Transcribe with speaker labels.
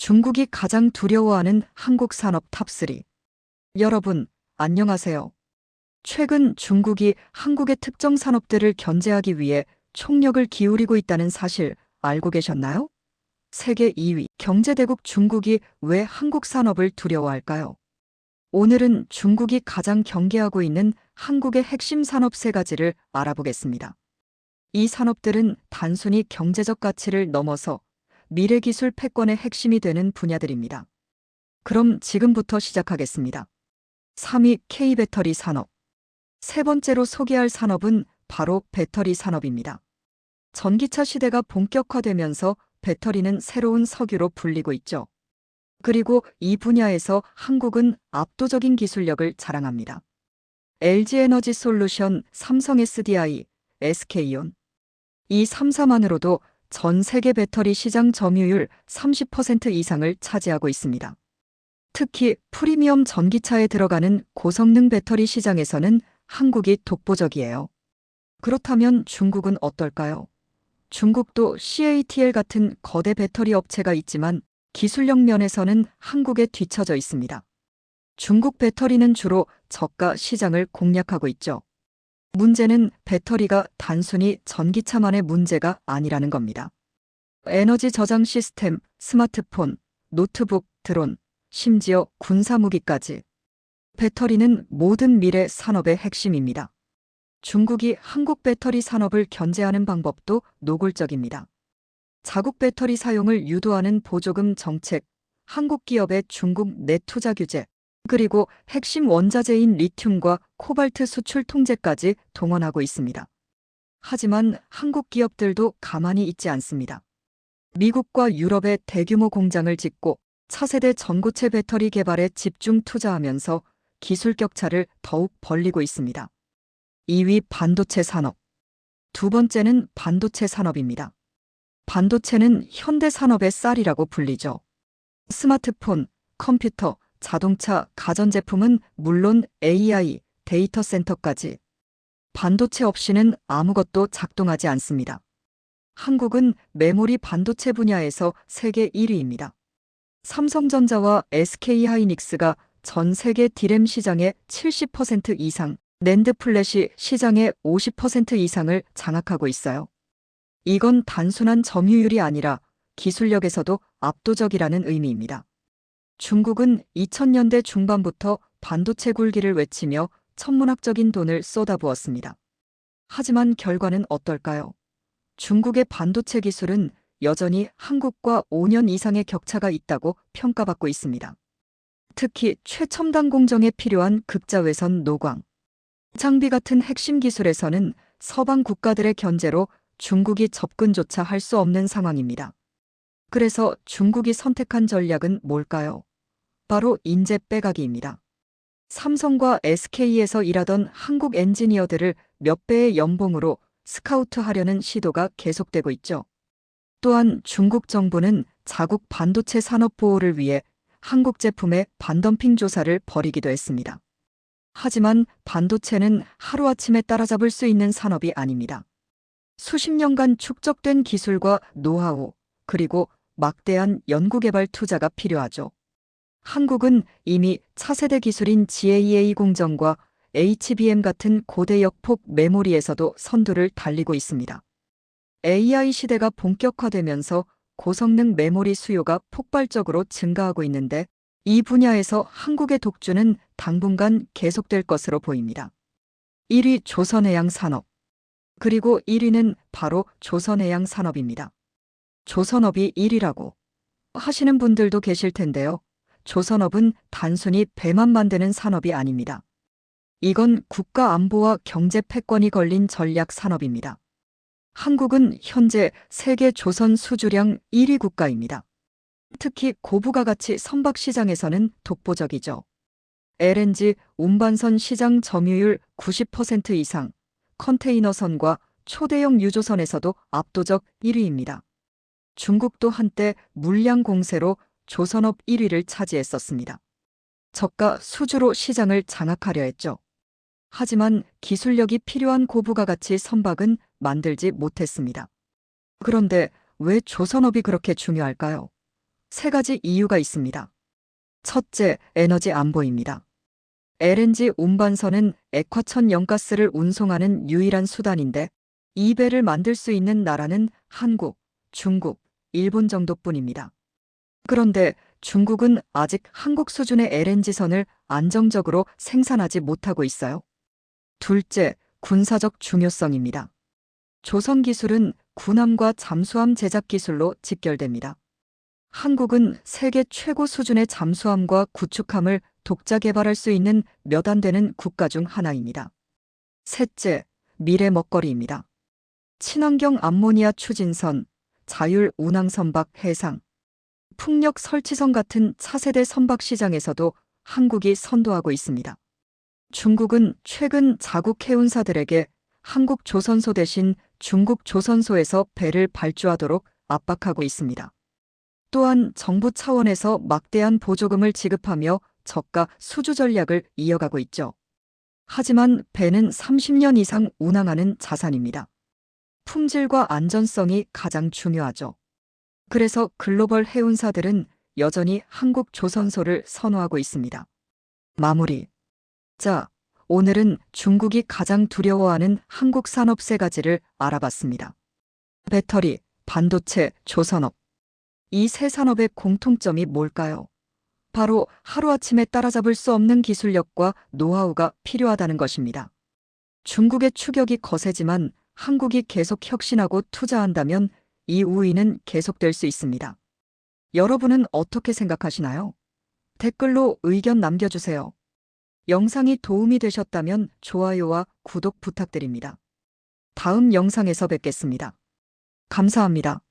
Speaker 1: 중국이 가장 두려워하는 한국 산업 탑3. 여러분, 안녕하세요. 최근 중국이 한국의 특정 산업들을 견제하기 위해 총력을 기울이고 있다는 사실 알고 계셨나요? 세계 2위 경제대국 중국이 왜 한국 산업을 두려워할까요? 오늘은 중국이 가장 경계하고 있는 한국의 핵심 산업 세 가지를 알아보겠습니다. 이 산업들은 단순히 경제적 가치를 넘어서 미래 기술 패권의 핵심이 되는 분야들입니다. 그럼 지금부터 시작하겠습니다. 3위 K배터리 산업. 세 번째로 소개할 산업은 바로 배터리 산업입니다. 전기차 시대가 본격화되면서 배터리는 새로운 석유로 불리고 있죠. 그리고 이 분야에서 한국은 압도적인 기술력을 자랑합니다. LG 에너지 솔루션, 삼성 SDI, SK온. 이 3사만으로도 전 세계 배터리 시장 점유율 30% 이상을 차지하고 있습니다. 특히 프리미엄 전기차에 들어가는 고성능 배터리 시장에서는 한국이 독보적이에요. 그렇다면 중국은 어떨까요? 중국도 CATL 같은 거대 배터리 업체가 있지만 기술력 면에서는 한국에 뒤처져 있습니다. 중국 배터리는 주로 저가 시장을 공략하고 있죠. 문제는 배터리가 단순히 전기차만의 문제가 아니라는 겁니다. 에너지 저장 시스템, 스마트폰, 노트북, 드론, 심지어 군사무기까지. 배터리는 모든 미래 산업의 핵심입니다. 중국이 한국 배터리 산업을 견제하는 방법도 노골적입니다. 자국 배터리 사용을 유도하는 보조금 정책, 한국 기업의 중국 내 투자 규제, 그리고 핵심 원자재인 리튬과 코발트 수출 통제까지 동원하고 있습니다. 하지만 한국 기업들도 가만히 있지 않습니다. 미국과 유럽에 대규모 공장을 짓고 차세대 전고체 배터리 개발에 집중 투자하면서 기술 격차를 더욱 벌리고 있습니다. 2위 반도체 산업. 두 번째는 반도체 산업입니다. 반도체는 현대 산업의 쌀이라고 불리죠. 스마트폰, 컴퓨터, 자동차, 가전제품은 물론 AI, 데이터 센터까지. 반도체 없이는 아무것도 작동하지 않습니다. 한국은 메모리 반도체 분야에서 세계 1위입니다. 삼성전자와 SK하이닉스가 전 세계 디램 시장의 70% 이상, 낸드 플래시 시장의 50% 이상을 장악하고 있어요. 이건 단순한 점유율이 아니라 기술력에서도 압도적이라는 의미입니다. 중국은 2000년대 중반부터 반도체 굴기를 외치며 천문학적인 돈을 쏟아부었습니다. 하지만 결과는 어떨까요? 중국의 반도체 기술은 여전히 한국과 5년 이상의 격차가 있다고 평가받고 있습니다. 특히 최첨단 공정에 필요한 극자외선 노광, 장비 같은 핵심 기술에서는 서방 국가들의 견제로 중국이 접근조차 할 수 없는 상황입니다. 그래서 중국이 선택한 전략은 뭘까요? 바로 인재 빼가기입니다. 삼성과 SK에서 일하던 한국 엔지니어들을 몇 배의 연봉으로 스카우트하려는 시도가 계속되고 있죠. 또한 중국 정부는 자국 반도체 산업 보호를 위해 한국 제품의 반덤핑 조사를 벌이기도 했습니다. 하지만 반도체는 하루아침에 따라잡을 수 있는 산업이 아닙니다. 수십 년간 축적된 기술과 노하우, 그리고 막대한 연구개발 투자가 필요하죠. 한국은 이미 차세대 기술인 GAA 공정과 HBM 같은 고대 역폭 메모리에서도 선두를 달리고 있습니다. AI 시대가 본격화되면서 고성능 메모리 수요가 폭발적으로 증가하고 있는데 이 분야에서 한국의 독주는 당분간 계속될 것으로 보입니다. 1위 조선해양 산업. 그리고 1위는 바로 조선해양 산업입니다. 조선업이 1위라고 하시는 분들도 계실 텐데요. 조선업은 단순히 배만 만드는 산업이 아닙니다. 이건 국가 안보와 경제 패권이 걸린 전략 산업입니다. 한국은 현재 세계 조선 수주량 1위 국가입니다. 특히 고부가 가치 선박 시장에서는 독보적이죠. LNG 운반선 시장 점유율 90% 이상, 컨테이너선과 초대형 유조선에서도 압도적 1위입니다. 중국도 한때 물량 공세로 조선업 1위를 차지했었습니다. 저가 수주로 시장을 장악하려 했죠. 하지만 기술력이 필요한 고부가 가치 선박은 만들지 못했습니다. 그런데 왜 조선업이 그렇게 중요할까요? 세 가지 이유가 있습니다. 첫째, 에너지 안보입니다. LNG 운반선은 액화천 연가스를 운송하는 유일한 수단인데 이 배를 만들 수 있는 나라는 한국, 중국, 일본 정도뿐입니다. 그런데 중국은 아직 한국 수준의 LNG선을 안정적으로 생산하지 못하고 있어요. 둘째, 군사적 중요성입니다. 조선 기술은 군함과 잠수함 제작 기술로 직결됩니다. 한국은 세계 최고 수준의 잠수함과 구축함을 독자 개발할 수 있는 몇 안 되는 국가 중 하나입니다. 셋째, 미래 먹거리입니다. 친환경 암모니아 추진선, 자율 운항 선박 해상, 풍력 설치선 같은 차세대 선박 시장에서도 한국이 선도하고 있습니다. 중국은 최근 자국 해운사들에게 한국 조선소 대신 중국 조선소에서 배를 발주하도록 압박하고 있습니다. 또한 정부 차원에서 막대한 보조금을 지급하며 저가 수주 전략을 이어가고 있죠. 하지만 배는 30년 이상 운항하는 자산입니다. 품질과 안전성이 가장 중요하죠. 그래서 글로벌 해운사들은 여전히 한국 조선소를 선호하고 있습니다. 마무리. 자, 오늘은 중국이 가장 두려워하는 한국 산업 세 가지를 알아봤습니다. 배터리, 반도체, 조선업. 이 세 산업의 공통점이 뭘까요? 바로 하루아침에 따라잡을 수 없는 기술력과 노하우가 필요하다는 것입니다. 중국의 추격이 거세지만 한국이 계속 혁신하고 투자한다면 이 우위는 계속될 수 있습니다. 여러분은 어떻게 생각하시나요? 댓글로 의견 남겨주세요. 영상이 도움이 되셨다면 좋아요와 구독 부탁드립니다. 다음 영상에서 뵙겠습니다. 감사합니다.